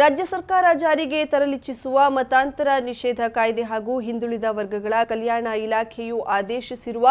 ರಾಜ್ಯ ಸರ್ಕಾರ ಜಾರಿಗೆ ತರಲಿಚ್ಚಿಸುವ ಮತಾಂತರ ನಿಷೇಧ ಕಾಯ್ದೆ ಹಾಗೂ ಹಿಂದುಳಿದ ವರ್ಗಗಳ ಕಲ್ಯಾಣ ಇಲಾಖೆಯು ಆದೇಶಿಸಿರುವ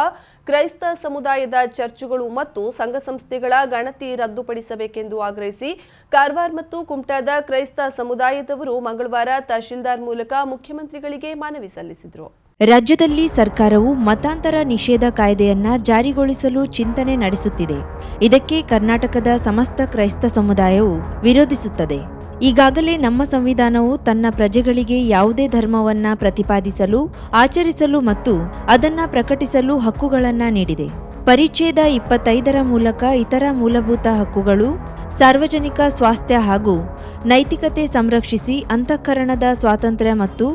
ಕ್ರೈಸ್ತ ಸಮುದಾಯದ ಚರ್ಚುಗಳು ಮತ್ತು ಸಂಘ ಸಂಸ್ಥೆಗಳ ಗಣತಿ ರದ್ದುಪಡಿಸಬೇಕೆಂದು ಆಗ್ರಹಿಸಿ ಕಾರವಾರ ಮತ್ತು ಕುಮಟಾದ ಕ್ರೈಸ್ತ ಸಮುದಾಯದವರು ಮಂಗಳವಾರ ತಹಶೀಲ್ದಾರ್ ಮೂಲಕ ಮುಖ್ಯಮಂತ್ರಿಗಳಿಗೆ ಮನವಿ ಸಲ್ಲಿಸಿದರು. ರಾಜ್ಯದಲ್ಲಿ ಸರ್ಕಾರವು ಮತಾಂತರ ನಿಷೇಧ ಕಾಯ್ದೆಯನ್ನ ಜಾರಿಗೊಳಿಸಲು ಚಿಂತನೆ ನಡೆಸುತ್ತಿದೆ. ಇದಕ್ಕೆ ಕರ್ನಾಟಕದ ಸಮಸ್ತ ಕ್ರೈಸ್ತ ಸಮುದಾಯವು ವಿರೋಧಿಸುತ್ತದೆ. ಈಗಾಗಲೇ ನಮ್ಮ ಸಂವಿಧಾನವು ತನ್ನ ಪ್ರಜೆಗಳಿಗೆ ಯಾವುದೇ ಧರ್ಮವನ್ನ ಪ್ರತಿಪಾದಿಸಲು, ಆಚರಿಸಲು ಮತ್ತು ಅದನ್ನ ಪ್ರಕಟಿಸಲು ಹಕ್ಕುಗಳನ್ನು ನೀಡಿದೆ. ಪರಿಚ್ಛೇದ ಇಪ್ಪತ್ತೈದರ ಮೂಲಕ ಇತರ ಮೂಲಭೂತ ಹಕ್ಕುಗಳು, ಸಾರ್ವಜನಿಕ ಸ್ವಾಸ್ಥ್ಯ ಹಾಗೂ ನೈತಿಕತೆ ಸಂರಕ್ಷಿಸಿ ಅಂತಃಕರಣದ ಸ್ವಾತಂತ್ರ್ಯ ಮತ್ತು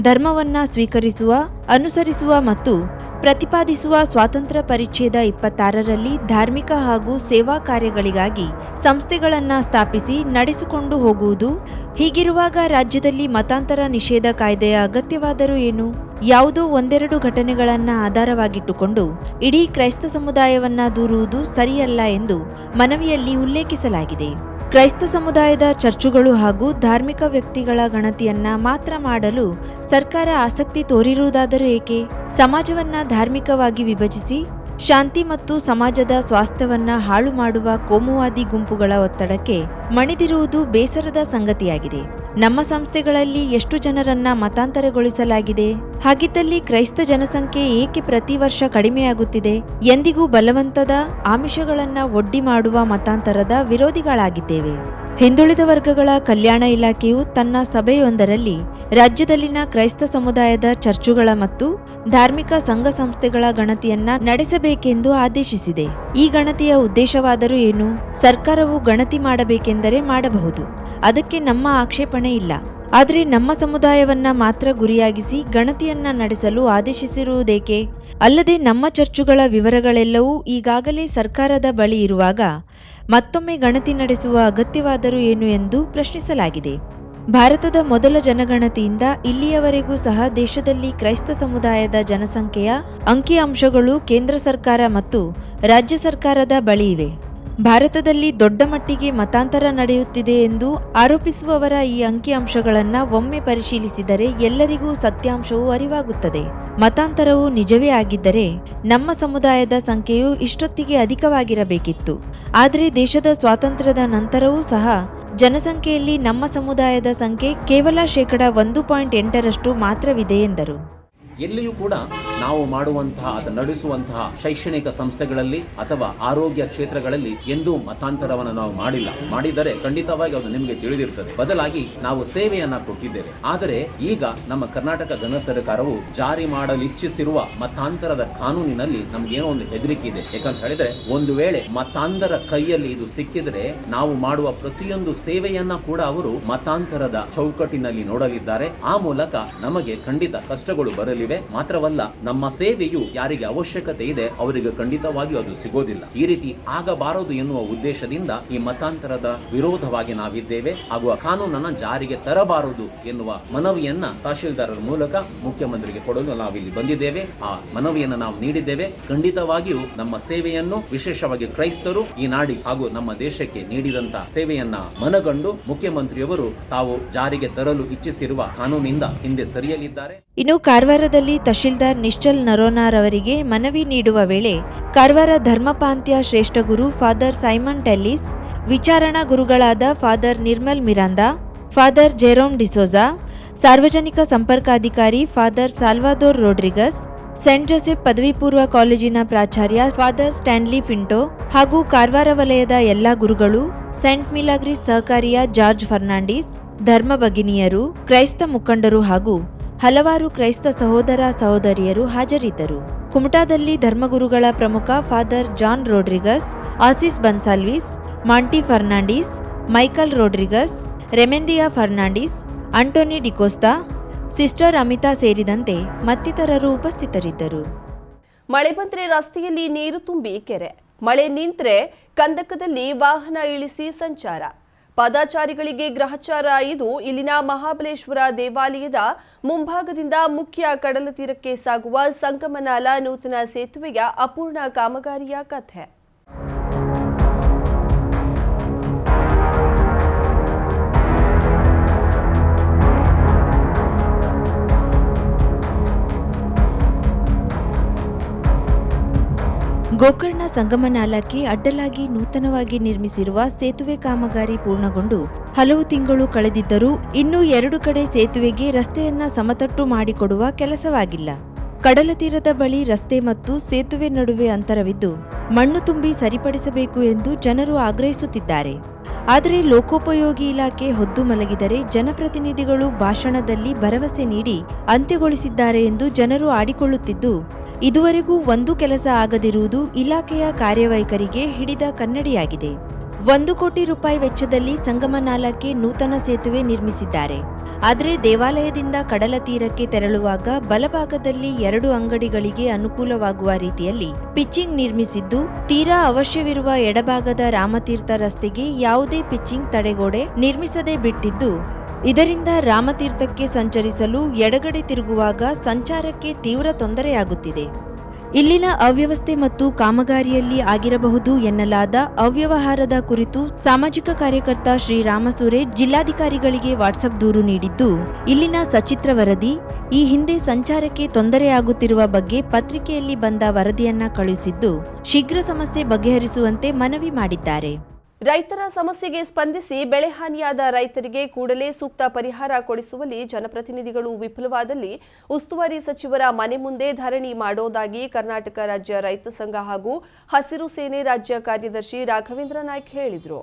ಧರ್ಮವನ್ನ ಸ್ವೀಕರಿಸುವ, ಅನುಸರಿಸುವ ಮತ್ತು ಪ್ರತಿಪಾದಿಸುವ ಸ್ವಾತಂತ್ರ್ಯ ಪರಿಚ್ಛೇದ ಇಪ್ಪತ್ತಾರರಲ್ಲಿ ಧಾರ್ಮಿಕ ಹಾಗೂ ಸೇವಾ ಕಾರ್ಯಗಳಿಗಾಗಿ ಸಂಸ್ಥೆಗಳನ್ನು ಸ್ಥಾಪಿಸಿ ನಡೆಸಿಕೊಂಡು ಹೋಗುವುದು, ಹೀಗಿರುವಾಗ ರಾಜ್ಯದಲ್ಲಿ ಮತಾಂತರ ನಿಷೇಧ ಕಾಯ್ದೆಯ ಅಗತ್ಯವಾದರೂ ಏನು? ಯಾವುದೋ ಒಂದೆರಡು ಘಟನೆಗಳನ್ನು ಆಧಾರವಾಗಿಟ್ಟುಕೊಂಡು ಇಡೀ ಕ್ರೈಸ್ತ ಸಮುದಾಯವನ್ನ ದೂರುವುದು ಸರಿಯಲ್ಲ ಎಂದು ಮನವಿಯಲ್ಲಿ ಉಲ್ಲೇಖಿಸಲಾಗಿದೆ. ಕ್ರೈಸ್ತ ಸಮುದಾಯದ ಚರ್ಚುಗಳು ಹಾಗೂ ಧಾರ್ಮಿಕ ವ್ಯಕ್ತಿಗಳ ಗಣತಿಯನ್ನ ಮಾತ್ರ ಮಾಡಲು ಸರ್ಕಾರ ಆಸಕ್ತಿ ತೋರಿರುವುದಾದರೂ ಏಕೆ? ಸಮಾಜವನ್ನ ಧಾರ್ಮಿಕವಾಗಿ ವಿಭಜಿಸಿ ಶಾಂತಿ ಮತ್ತು ಸಮಾಜದ ಸ್ವಾಸ್ಥ್ಯವನ್ನ ಹಾಳು ಮಾಡುವ ಕೋಮುವಾದಿ ಗುಂಪುಗಳ ಒತ್ತಡಕ್ಕೆ ಮಣಿದಿರುವುದು ಬೇಸರದ ಸಂಗತಿಯಾಗಿದೆ. ನಮ್ಮ ಸಂಸ್ಥೆಗಳಲ್ಲಿ ಎಷ್ಟು ಜನರನ್ನ ಮತಾಂತರಗೊಳಿಸಲಾಗಿದೆ? ಹಾಗಿದ್ದಲ್ಲಿ ಕ್ರೈಸ್ತ ಜನಸಂಖ್ಯೆ ಏಕೆ ಪ್ರತಿ ವರ್ಷ ಕಡಿಮೆಯಾಗುತ್ತಿದೆ? ಎಂದಿಗೂ ಬಲವಂತದ ಆಮಿಷಗಳನ್ನ ಒಡ್ಡಿ ಮಾಡುವ ಮತಾಂತರದ ವಿರೋಧಿಗಳಾಗಿದ್ದೇವೆ. ಹಿಂದುಳಿದ ವರ್ಗಗಳ ಕಲ್ಯಾಣ ಇಲಾಖೆಯು ತನ್ನ ಸಭೆಯೊಂದರಲ್ಲಿ ರಾಜ್ಯದಲ್ಲಿನ ಕ್ರೈಸ್ತ ಸಮುದಾಯದ ಚರ್ಚುಗಳ ಮತ್ತು ಧಾರ್ಮಿಕ ಸಂಘ ಸಂಸ್ಥೆಗಳ ಗಣತಿಯನ್ನ ನಡೆಸಬೇಕೆಂದು ಆದೇಶಿಸಿದೆ. ಈ ಗಣತಿಯ ಉದ್ದೇಶವಾದರೂ ಏನು? ಸರ್ಕಾರವು ಗಣತಿ ಮಾಡಬೇಕೆಂದರೆ ಮಾಡಬಹುದು. ಅದಕ್ಕೆ ನಮ್ಮ ಆಕ್ಷೇಪಣೆ ಇಲ್ಲ. ಆದರೆ ನಮ್ಮ ಸಮುದಾಯವನ್ನ ಮಾತ್ರ ಗುರಿಯಾಗಿಸಿ ಗಣತಿಯನ್ನ ನಡೆಸಲು ಆದೇಶಿಸಿರುವುದೇಕೆ? ಅಲ್ಲದೆ ನಮ್ಮ ಚರ್ಚುಗಳ ವಿವರಗಳೆಲ್ಲವೂ ಈಗಾಗಲೇ ಸರ್ಕಾರದ ಬಳಿ ಇರುವಾಗ ಮತ್ತೊಮ್ಮೆ ಗಣತಿ ನಡೆಸುವ ಅಗತ್ಯವಾದರೂ ಏನು ಎಂದು ಪ್ರಶ್ನಿಸಲಾಗಿದೆ. ಭಾರತದ ಮೊದಲ ಜನಗಣತಿಯಿಂದ ಇಲ್ಲಿಯವರೆಗೂ ಸಹ ದೇಶದಲ್ಲಿ ಕ್ರೈಸ್ತ ಸಮುದಾಯದ ಜನಸಂಖ್ಯೆಯ ಅಂಕಿಅಂಶಗಳು ಕೇಂದ್ರ ಸರ್ಕಾರ ಮತ್ತು ರಾಜ್ಯ ಸರ್ಕಾರದ ಬಳಿ ಇವೆ. ಭಾರತದಲ್ಲಿ ದೊಡ್ಡ ಮಟ್ಟಿಗೆ ಮತಾಂತರ ನಡೆಯುತ್ತಿದೆ ಎಂದು ಆರೋಪಿಸುವವರ ಈ ಅಂಕಿಅಂಶಗಳನ್ನು ಒಮ್ಮೆ ಪರಿಶೀಲಿಸಿದರೆ ಎಲ್ಲರಿಗೂ ಸತ್ಯಾಂಶವು ಅರಿವಾಗುತ್ತದೆ. ಮತಾಂತರವು ನಿಜವೇ ಆಗಿದ್ದರೆ ನಮ್ಮ ಸಮುದಾಯದ ಸಂಖ್ಯೆಯು ಇಷ್ಟೊತ್ತಿಗೆ ಅಧಿಕವಾಗಿರಬೇಕಿತ್ತು. ಆದರೆ ದೇಶದ ಸ್ವಾತಂತ್ರ್ಯದ ನಂತರವೂ ಸಹ ಜನಸಂಖ್ಯೆಯಲ್ಲಿ ನಮ್ಮ ಸಮುದಾಯದ ಸಂಖ್ಯೆ ಕೇವಲ ಶೇಕಡ ಒಂದು ಪಾಯಿಂಟ್ ಎಂಟರಷ್ಟು ಮಾತ್ರವಿದೆ ಎಂದರು. ಎಲ್ಲಿಯೂ ಕೂಡ ನಾವು ಮಾಡುವಂತಹ ಅಥವಾ ನಡೆಸುವಂತಹ ಶೈಕ್ಷಣಿಕ ಸಂಸ್ಥೆಗಳಲ್ಲಿ ಅಥವಾ ಆರೋಗ್ಯ ಕ್ಷೇತ್ರಗಳಲ್ಲಿ ಎಂದೂ ಮತಾಂತರವನ್ನು ನಾವು ಮಾಡಿಲ್ಲ. ಮಾಡಿದರೆ ಖಂಡಿತವಾಗಿ ಅದು ನಿಮಗೆ ತಿಳಿದಿರುತ್ತದೆ ಬದಲಾಗಿ ನಾವು ಸೇವೆಯನ್ನ ಕೊಟ್ಟಿದ್ದೇವೆ. ಆದರೆ ಈಗ ನಮ್ಮ ಕರ್ನಾಟಕ ಘನ ಸರ್ಕಾರವು ಜಾರಿ ಮಾಡಲು ಇಚ್ಛಿಸಿರುವ ಮತಾಂತರದ ಕಾನೂನಿನಲ್ಲಿ ನಮ್ಗೇನೋ ಒಂದು ಹೆದರಿಕೆ ಇದೆ. ಯಾಕಂತ ಹೇಳಿದ್ರೆ ಒಂದು ವೇಳೆ ಮತಾಂತರ ಕೈಯಲ್ಲಿ ಇದು ಸಿಕ್ಕಿದ್ರೆ ನಾವು ಮಾಡುವ ಪ್ರತಿಯೊಂದು ಸೇವೆಯನ್ನ ಕೂಡ ಅವರು ಮತಾಂತರದ ಚೌಕಟ್ಟಿನಲ್ಲಿ ನೋಡಲಿದ್ದಾರೆ. ಆ ಮೂಲಕ ನಮಗೆ ಖಂಡಿತ ಕಷ್ಟಗಳು ಬರಲಿವೆ. ಮಾತ್ರವಲ್ಲ, ನಮ್ಮ ಸೇವೆಯು ಯಾರಿಗೆ ಅವಶ್ಯಕತೆ ಇದೆ ಅವರಿಗೆ ಖಂಡಿತವಾಗಿಯೂ ಅದು ಸಿಗೋದಿಲ್ಲ. ಈ ರೀತಿ ಆಗಬಾರದು ಎನ್ನುವ ಉದ್ದೇಶದಿಂದ ಈ ಮತಾಂತರದ ವಿರೋಧವಾಗಿ ನಾವಿದ್ದೇವೆ ಹಾಗೂ ಆ ಕಾನೂನನ್ನ ಜಾರಿಗೆ ತರಬಾರದು ಎನ್ನುವ ಮನವಿಯನ್ನ ತಹಶೀಲ್ದಾರರ ಮೂಲಕ ಮುಖ್ಯಮಂತ್ರಿಗೆ ಕೊಡಲು ನಾವಿಲ್ಲಿ ಬಂದಿದ್ದೇವೆ. ಆ ಮನವಿಯನ್ನ ನಾವು ನೀಡಿದ್ದೇವೆ. ಖಂಡಿತವಾಗಿಯೂ ನಮ್ಮ ಸೇವೆಯನ್ನು ವಿಶೇಷವಾಗಿ ಕ್ರೈಸ್ತರು ಈ ನಾಡಿ ಹಾಗೂ ನಮ್ಮ ದೇಶಕ್ಕೆ ನೀಡಿದಂತ ಸೇವೆಯನ್ನ ಮನಗಂಡು ಮುಖ್ಯಮಂತ್ರಿಯವರು ತಾವು ಜಾರಿಗೆ ತರಲು ಇಚ್ಛಿಸಿರುವ ಕಾನೂನಿಂದ ಹಿಂದೆ ಸರಿಯಲಿದ್ದಾರೆ. ಇನ್ನು ಕಾರವಾರದಲ್ಲಿ ತಹಶೀಲ್ದಾರ್ ನಿಶ್ಚಲ್ ನರೋನಾರವರಿಗೆ ಮನವಿ ನೀಡುವ ವೇಳೆ ಕಾರವಾರ ಧರ್ಮಪಾಂತ್ಯ ಶ್ರೇಷ್ಠ ಗುರು ಫಾದರ್ ಸೈಮನ್ ಟೆಲ್ಲಿಸ್, ವಿಚಾರಣಾ ಗುರುಗಳಾದ father Nirmal Miranda, father Jerome D'Souza, ಸಾರ್ವಜನಿಕ ಸಂಪರ್ಕಾಧಿಕಾರಿ father Salvador Rodrigues, Saint Joseph ಪದವಿ ಪೂರ್ವ ಕಾಲೇಜಿನ ಪ್ರಾಚಾರ್ಯ ಫಾದರ್ ಸ್ಟ್ಯಾನ್ಲಿ ಪಿಂಟೋ ಹಾಗೂ ಕಾರವಾರ ವಲಯದ ಎಲ್ಲ ಗುರುಗಳು, ಸೆಂಟ್ ಮಿಲಾಗ್ರಿ ಸಹಕಾರಿಯ ಜಾರ್ಜ್ ಫರ್ನಾಂಡಿಸ್, ಧರ್ಮ ಭಗಿನಿಯರು, ಕ್ರೈಸ್ತ ಮುಖಂಡರು ಹಾಗೂ ಹಲವಾರು ಕ್ರೈಸ್ತ ಸಹೋದರ ಸಹೋದರಿಯರು ಹಾಜರಿದ್ದರು. ಕುಮಟಾದಲ್ಲಿ ಧರ್ಮಗುರುಗಳ ಪ್ರಮುಖ father John Rodrigues, ಆಸಿಸ್ ಬನ್ಸಾಲ್ವಿಸ್, Monty Fernandes, Michael Rodrigues, ರೆಮೆಂದಿಯಾ Fernandes, Antony D'Costa, sister Amita ಸೇರಿದಂತೆ ಮತ್ತಿತರರು ಉಪಸ್ಥಿತರಿದ್ದರು. ಮಳೆ ಬಂದರೆ ರಸ್ತೆಯಲ್ಲಿ ನೀರು ತುಂಬಿ ಕೆರೆ. ಮಳೆ ನಿಂತರೆ ಕಂದಕದಲ್ಲಿ ವಾಹನ ಇಳಿಸಿ ಸಂಚಾರ. ಪಾದಾಚಾರಿಗಳಿಗೆ ಗ್ರಹಚಾರ ಇದು ಇಲ್ಲಿನ ಮಹಾಬಲೇಶ್ವರ ದೇವಾಲಯದ ಮುಂಭಾಗದಿಂದ ಮುಖ್ಯ ಕಡಲ ತೀರಕ್ಕೆ ಸಾಗುವ ಸಂಗಮನಾಲ ನೂತನ ಸೇತುವೆಯ ಅಪೂರ್ಣ ಕಾಮಗಾರಿಯ ಕಥೆ. ಗೋಕರ್ಣ ಸಂಗಮ ನಾಲಕ್ಕೆ ಅಡ್ಡಲಾಗಿ ನೂತನವಾಗಿ ನಿರ್ಮಿಸಿರುವ ಸೇತುವೆ ಕಾಮಗಾರಿ ಪೂರ್ಣಗೊಂಡು ಹಲವು ತಿಂಗಳು ಕಳೆದಿದ್ದರೂ ಇನ್ನೂ ಎರಡು ಕಡೆ ಸೇತುವೆಗೆ ರಸ್ತೆಯನ್ನ ಸಮತಟ್ಟು ಮಾಡಿಕೊಡುವ ಕೆಲಸವಾಗಿಲ್ಲ. ಕಡಲ ತೀರದ ಬಳಿ ರಸ್ತೆ ಮತ್ತು ಸೇತುವೆ ನಡುವೆ ಅಂತರವಿದ್ದು ಮಣ್ಣು ತುಂಬಿ ಸರಿಪಡಿಸಬೇಕು ಎಂದು ಜನರು ಆಗ್ರಹಿಸುತ್ತಿದ್ದಾರೆ. ಆದರೆ ಲೋಕೋಪಯೋಗಿ ಇಲಾಖೆ ಹೊದ್ದು ಮಲಗಿದರೆ ಜನಪ್ರತಿನಿಧಿಗಳು ಭಾಷಣದಲ್ಲಿ ಭರವಸೆ ನೀಡಿ ಅಂತ್ಯಗೊಳಿಸಿದ್ದಾರೆ ಎಂದು ಜನರು ಆಡಿಕೊಳ್ಳುತ್ತಿದ್ದು ಇದುವರೆಗೂ ಒಂದು ಕೆಲಸ ಆಗದಿರುವುದು ಇಲಾಖೆಯ ಕಾರ್ಯವೈಖರಿಗೆ ಹಿಡಿದ ಕನ್ನಡಿಯಾಗಿದೆ. ಒಂದು ಕೋಟಿ ರೂಪಾಯಿ ವೆಚ್ಚದಲ್ಲಿ ಸಂಗಮ ನಾಲಕ್ಕೆ ನೂತನ ಸೇತುವೆ ನಿರ್ಮಿಸಿದ್ದಾರೆ. ಆದರೆ ದೇವಾಲಯದಿಂದ ಕಡಲ ತೀರಕ್ಕೆ ತೆರಳುವಾಗ ಬಲಭಾಗದಲ್ಲಿ ಎರಡು ಅಂಗಡಿಗಳಿಗೆ ಅನುಕೂಲವಾಗುವ ರೀತಿಯಲ್ಲಿ ಪಿಚ್ಚಿಂಗ್ ನಿರ್ಮಿಸಿದ್ದು, ತೀರಾ ಅವಶ್ಯವಿರುವ ಎಡಭಾಗದ ರಾಮತೀರ್ಥ ರಸ್ತೆಗೆ ಯಾವುದೇ ಪಿಚ್ಚಿಂಗ್ ತಡೆಗೋಡೆ ನಿರ್ಮಿಸದೆ ಬಿಟ್ಟಿದ್ದು. ಇದರಿಂದ ರಾಮತೀರ್ಥಕ್ಕೆ ಸಂಚರಿಸಲು ಎಡಗಡೆ ತಿರುಗುವಾಗ ಸಂಚಾರಕ್ಕೆ ತೀವ್ರ ತೊಂದರೆಯಾಗುತ್ತಿದೆ. ಇಲ್ಲಿನ ಅವ್ಯವಸ್ಥೆ ಮತ್ತು ಕಾಮಗಾರಿಯಲ್ಲಿ ಆಗಿರಬಹುದು ಎನ್ನಲಾದ ಅವ್ಯವಹಾರದ ಕುರಿತು ಸಾಮಾಜಿಕ ಕಾರ್ಯಕರ್ತ ಶ್ರೀರಾಮ ಸುರೇಶ್ ಜಿಲ್ಲಾಧಿಕಾರಿಗಳಿಗೆ ವಾಟ್ಸಪ್ ದೂರು ನೀಡಿದ್ದು, ಇಲ್ಲಿನ ಸಚಿತ್ರ ವರದಿ, ಈ ಹಿಂದೆ ಸಂಚಾರಕ್ಕೆ ತೊಂದರೆಯಾಗುತ್ತಿರುವ ಬಗ್ಗೆ ಪತ್ರಿಕೆಯಲ್ಲಿ ಬಂದ ವರದಿಯನ್ನ ಕಳುಹಿಸಿದ್ದು, ಶೀಘ್ರ ಸಮಸ್ಯೆ ಬಗೆಹರಿಸುವಂತೆ ಮನವಿ ಮಾಡಿದ್ದಾರೆ. ರೈತರ ಸಮಸ್ಯೆಗೆ ಸ್ಪಂದಿಸಿ ಬೆಳೆ ಹಾನಿಯಾದ ರೈತರಿಗೆ ಕೂಡಲೇ ಸೂಕ್ತ ಪರಿಹಾರ ಕೊಡಿಸುವಲ್ಲಿ ಜನಪ್ರತಿನಿಧಿಗಳು ವಿಫಲವಾದಲ್ಲಿ ಉಸ್ತುವಾರಿ ಸಚಿವರ ಮನೆ ಮುಂದೆ ಧರಣಿ ಮಾಡೋದಾಗಿ ಕರ್ನಾಟಕ ರಾಜ್ಯ ರೈತ ಸಂಘ ಹಾಗೂ ಹಸಿರು ಸೇನೆ ರಾಜ್ಯ ಕಾರ್ಯದರ್ಶಿ ರಾಘವೇಂದ್ರ ನಾಯ್ಕ್ ಹೇಳಿದರು.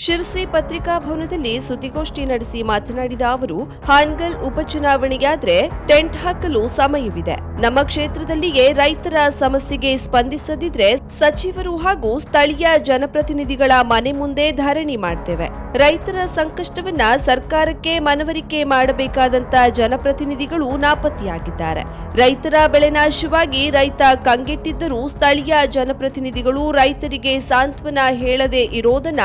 ಶಿರ್ಸಿ ಪತ್ರಿಕಾ ಭವನದಲ್ಲಿ ಸುದ್ದಿಗೋಷ್ಠಿ ನಡೆಸಿ ಮಾತನಾಡಿದ ಅವರು, ಹಾನ್ಗಲ್ ಉಪಚುನಾವಣೆಯಾದ್ರೆ ಟೆಂಟ್ ಹಾಕಲು ಸಮಯವಿದೆ. ನಮ್ಮ ಕ್ಷೇತ್ರದಲ್ಲಿಯೇ ರೈತರ ಸಮಸ್ಯೆಗೆ ಸ್ಪಂದಿಸದಿದ್ರೆ ಸಚಿವರು ಹಾಗೂ ಸ್ಥಳೀಯ ಜನಪ್ರತಿನಿಧಿಗಳ ಮನೆ ಮುಂದೆ ಧರಣಿ ಮಾಡ್ತೇವೆ. ರೈತರ ಸಂಕಷ್ಟವನ್ನ ಸರ್ಕಾರಕ್ಕೆ ಮನವರಿಕೆ ಮಾಡಬೇಕಾದಂತ ಜನಪ್ರತಿನಿಧಿಗಳು ನಾಪತ್ತೆಯಾಗಿದ್ದಾರೆ. ರೈತರ ಬೆಳೆ ನಾಶವಾಗಿ ರೈತ ಕಂಗೆಟ್ಟಿದ್ದರೂ ಸ್ಥಳೀಯ ಜನಪ್ರತಿನಿಧಿಗಳು ರೈತರಿಗೆ ಸಾಂತ್ವನ ಹೇಳದೆ ಇರೋದನ್ನ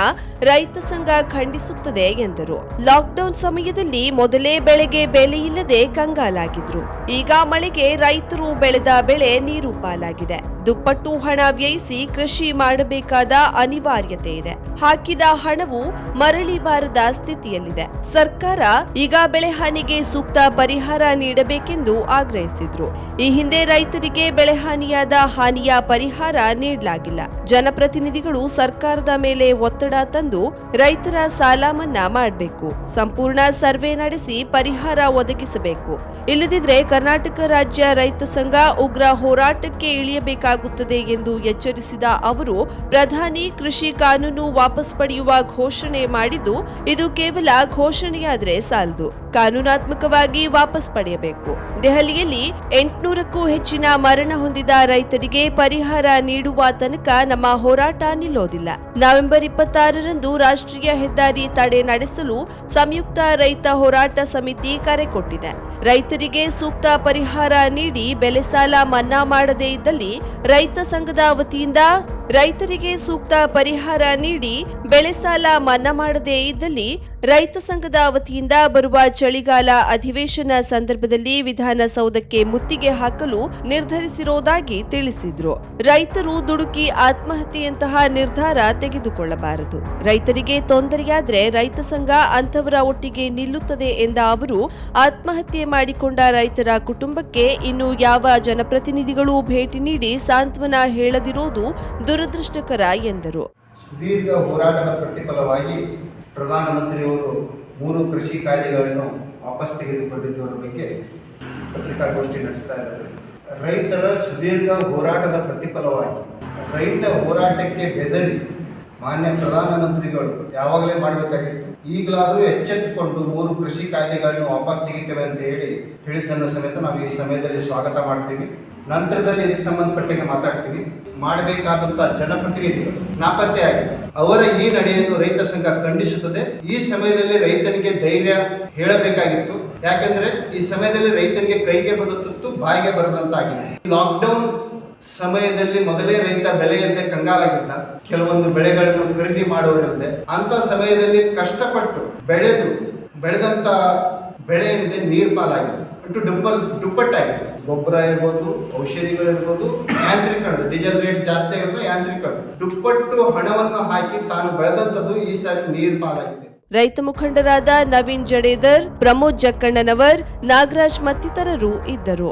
ರೈತ ಸಂಘ ಖಂಡಿಸುತ್ತದೆ ಎಂದರು. ಲಾಕ್ಡೌನ್ ಸಮಯದಲ್ಲಿ ಮೊದಲೇ ಬೆಳೆಗೆ ಬೆಲೆ ಇಲ್ಲದೆ ಕಂಗಾಲಾಗಿದ್ರು. ಈಗ ಮಳೆಗೆ ರೈತರು ಬೆಳೆದ ಬೆಳೆ ನೀರು ಪಾಲಾಗಿದೆ. ದುಪ್ಪಟ್ಟು ಹಣ ವ್ಯಯಿಸಿ ಕೃಷಿ ಮಾಡಬೇಕಾದ ಅನಿವಾರ್ಯತೆ ಇದೆ. ಹಾಕಿದ ಹಣವು ಮರಳಿ ಬಾರದ ಸ್ಥಿತಿಯಲ್ಲಿದೆ. ಸರ್ಕಾರ ಈಗ ಬೆಳೆ ಹಾನಿಗೆ ಸೂಕ್ತ ಪರಿಹಾರ ನೀಡಬೇಕೆಂದು ಆಗ್ರಹಿಸಿದ್ರು. ಈ ಹಿಂದೆ ರೈತರಿಗೆ ಬೆಳೆ ಹಾನಿಯಾದ ಹಾನಿಯ ಪರಿಹಾರ ನೀಡಲಾಗಿಲ್ಲ. ಜನಪ್ರತಿನಿಧಿಗಳು ಸರ್ಕಾರದ ಮೇಲೆ ಒತ್ತಡ ತಂದು ರೈತರ ಸಾಲ ಮನ್ನಾ ಮಾಡಬೇಕು. ಸಂಪೂರ್ಣ ಸರ್ವೆ ನಡೆಸಿ ಪರಿಹಾರ ಒದಗಿಸಬೇಕು. ಇಲ್ಲದಿದ್ರೆ ಕರ್ನಾಟಕ ರಾಜ್ಯ ರೈತ ಸಂಘ ಉಗ್ರ ಹೋರಾಟಕ್ಕೆ ಇಳಿಯಬೇಕಾಗುತ್ತದೆ ಎಂದು ಎಚ್ಚರಿಸಿದ ಅವರು, ಪ್ರಧಾನಿ ಕೃಷಿ ಕಾನೂನು ವಾಪಸ್ ಪಡೆಯುವ ಘೋಷಣೆ ಮಾಡಿದ್ದು, ಇದು ಕೇವಲ ಘೋಷಣೆಯಾದರೆ ಸಾಲದು. ಕಾನೂನಾತ್ಮಕವಾಗಿ ವಾಪಸ್ ಪಡೆಯಬೇಕು. ದೆಹಲಿಯಲ್ಲಿ ಎಂಟುನೂರಕ್ಕೂ ಹೆಚ್ಚಿನ ಮರಣ ಹೊಂದಿದ ರೈತರಿಗೆ ಪರಿಹಾರ ನೀಡುವ ತನಕ ನಮ್ಮ ಹೋರಾಟ ನಿಲ್ಲೋದಿಲ್ಲ. ನವೆಂಬರ್ ಇಪ್ಪತ್ತಾರರಂದು ರಾಷ್ಟ್ರೀಯ ಹೆದ್ದಾರಿ ತಡೆ ನಡೆಸಲು ಸಂಯುಕ್ತ ರೈತ ಹೋರಾಟ ಸಮಿತಿ ಕರೆ ಕೊಟ್ಟಿದೆ. ರೈತರಿಗೆ ಸೂಕ್ತ ಪರಿಹಾರ ನೀಡಿ ಬೆಲೆ ಸಾಲ ಮನ್ನಾ ಮಾಡದೇ ಇದ್ದಲ್ಲಿ ರೈತ ಸಂಘದ ವತಿಯಿಂದ ರೈತರಿಗೆ ಸೂಕ್ತ ಪರಿಹಾರ ನೀಡಿ ಬೆಳೆ ಸಾಲ ಮನ್ನಾ ಮಾಡದೇ ಇದ್ದಲ್ಲಿ ರೈತ ಸಂಘದ ವತಿಯಿಂದ ಬರುವ ಚಳಿಗಾಲ ಅಧಿವೇಶನ ಸಂದರ್ಭದಲ್ಲಿ ವಿಧಾನಸೌಧಕ್ಕೆ ಮುತ್ತಿಗೆ ಹಾಕಲು ನಿರ್ಧರಿಸಿರುವುದಾಗಿ ತಿಳಿಸಿದ್ರು. ರೈತರು ದುಡುಕಿ ಆತ್ಮಹತ್ಯೆಯಂತಹ ನಿರ್ಧಾರ ತೆಗೆದುಕೊಳ್ಳಬಾರದು. ರೈತರಿಗೆ ತೊಂದರೆಯಾದ್ರೆ ರೈತ ಸಂಘ ಅಂತವರ ಒಟ್ಟಿಗೆ ನಿಲ್ಲುತ್ತದೆ ಎಂದ ಅವರು, ಆತ್ಮಹತ್ಯೆ ಮಾಡಿಕೊಂಡ ರೈತರ ಕುಟುಂಬಕ್ಕೆ ಇನ್ನು ಯಾವ ಜನಪ್ರತಿನಿಧಿಗಳು ಭೇಟಿ ನೀಡಿ ಸಾಂತ್ವನ ಹೇಳದಿರೋದು ದುರದೃಷ್ಟಕರ ಎಂದರು. ಸುದೀರ್ಘ ಹೋರಾಟದ ಪ್ರತಿಫಲವಾಗಿ ಪ್ರಧಾನಮಂತ್ರಿಯವರು ಮೂರು ಕೃಷಿ ಕಾಯ್ದೆಗಳನ್ನು ವಾಪಸ್ ತೆಗೆದುಕೊಂಡಿದ್ದವರ ಬಗ್ಗೆ ಪತ್ರಿಕಾಗೋಷ್ಠಿ ನಡೆಸ್ತಾ ಇದ್ದಾರೆ. ರೈತರ ಸುದೀರ್ಘ ಹೋರಾಟದ ಪ್ರತಿಫಲವಾಗಿ ರೈತ ಹೋರಾಟಕ್ಕೆ ಬೆದರಿ ಮಾನ್ಯ ಪ್ರಧಾನಮಂತ್ರಿಗಳು ಯಾವಾಗಲೇ ಮಾಡಬೇಕಾಗಿತ್ತು. ಈಗಲಾದರೂ ಎಚ್ಚೆತ್ತುಕೊಂಡು ಮೂರು ಕೃಷಿ ಕಾಯ್ದೆಗಳನ್ನು ವಾಪಸ್ ತೆಗಿತೇವೆ ಅಂತ ಹೇಳಿ ಹೇಳಿದ್ದನ್ನು ಸಮೇತ ನಾವು ಈ ಸಮಯದಲ್ಲಿ ಸ್ವಾಗತ ಮಾಡ್ತೀವಿ. ನಂತರದಲ್ಲಿ ಇದಕ್ಕೆ ಸಂಬಂಧಪಟ್ಟಂತೆ ಮಾತಾಡ್ತೀವಿ. ಮಾಡಬೇಕಾದಂತಹ ಜನಪ್ರತಿನಿಧಿಗಳು ನಾಪತ್ತೆ ಆಗಿದೆ. ಅವರ ಈ ನಡೆಯನ್ನು ರೈತ ಸಂಘ ಖಂಡಿಸುತ್ತದೆ. ಈ ಸಮಯದಲ್ಲಿ ರೈತನಿಗೆ ಧೈರ್ಯ ಹೇಳಬೇಕಾಗಿತ್ತು. ಯಾಕಂದ್ರೆ ಈ ಸಮಯದಲ್ಲಿ ರೈತನಿಗೆ ಕೈಗೆ ಬರುತ್ತಿತ್ತು ತುತ್ತು ಬಾಯಿಗೆ ಬರದಂತಾಗಿದೆ. ಲಾಕ್ಡೌನ್ ಸಮಯದಲ್ಲಿ ಮೊದಲೇ ರೈತ ಬೆಲೆಯಂತೆ ಕಂಗಾಲಾಗಿದ್ದ. ಕೆಲವೊಂದು ಬೆಳೆಗಳನ್ನು ಖರೀದಿ ಮಾಡೋರಿಲ್ಲದೆ ಅಂತ ಸಮಯದಲ್ಲಿ ಕಷ್ಟಪಟ್ಟು ಬೆಳೆದು ಬೆಳೆದಂತ ಬೆಳೆ ಏನಿದೆ ನೀರ್ ಪಾಲಾಗಿದೆ. ಒಟ್ಟು ಡುಪ್ಪಲ್ ದುಪ್ಪಟ್ಟಾಗಿದೆ ಗೊಬ್ಬರ ಇರ್ಬೋದು, ಔಷಧಿಗಳು ಇರ್ಬೋದು, ಯಾಂತ್ರಿಕ ಡೀಸೆಲ್ ರೇಟ್ ಜಾಸ್ತಿ ಆಗಿರೋದು ಯಾಂತ್ರಿಕ ದುಪ್ಪಟ್ಟು ಹಣವನ್ನು ಹಾಕಿ ತಾನು ಬೆಳೆದಂಥದ್ದು ಈ ಸಾರಿ ನೀರ್ ಪಾಲಾಗಿದೆ. ರೈತ ಮುಖಂಡರಾದ ನವೀನ್ ಜಡೇದರ್, ಪ್ರಮೋದ್ ಜಕ್ಕಣ್ಣನವರ್, ನಾಗರಾಜ್ ಮತ್ತಿತರರು ಇದ್ದರು.